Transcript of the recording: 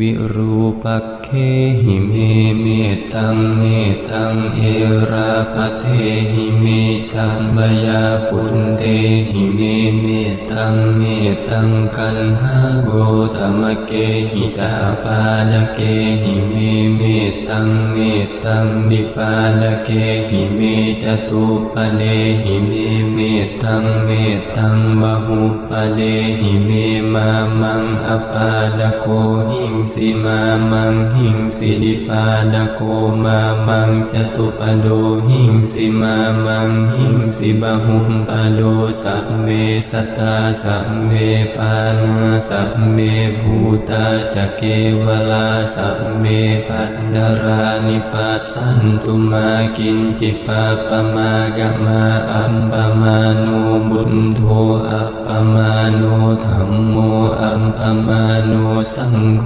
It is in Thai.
วิรูปักเคหิเมเมตังเมตังเอราปเทหิเมชัมบยาปุนเตหิเมเม ตังเมตังกันหาโกตมะเกหิตาปาลเกหิเมเมตังเมตังดิปาลเกหิเมจตุปเนหิเมเมตังเมตังบาหุปเนหิเมมามังอปาลโกหิงสิมามังหิงสิดิปาลโกมามังจตุปโดหิงสิมามังหิงสิบาหุปโดสัพเมสตาสัพเมปานาสัพเมภูตาจเกวลาสัพเมปันดารานิปัสสันตุมากินจิปะปะมากะมาอัมปะมาโนบุญโทอัปปะมาโนธรรมโมอัมปะมาโนสังโฆ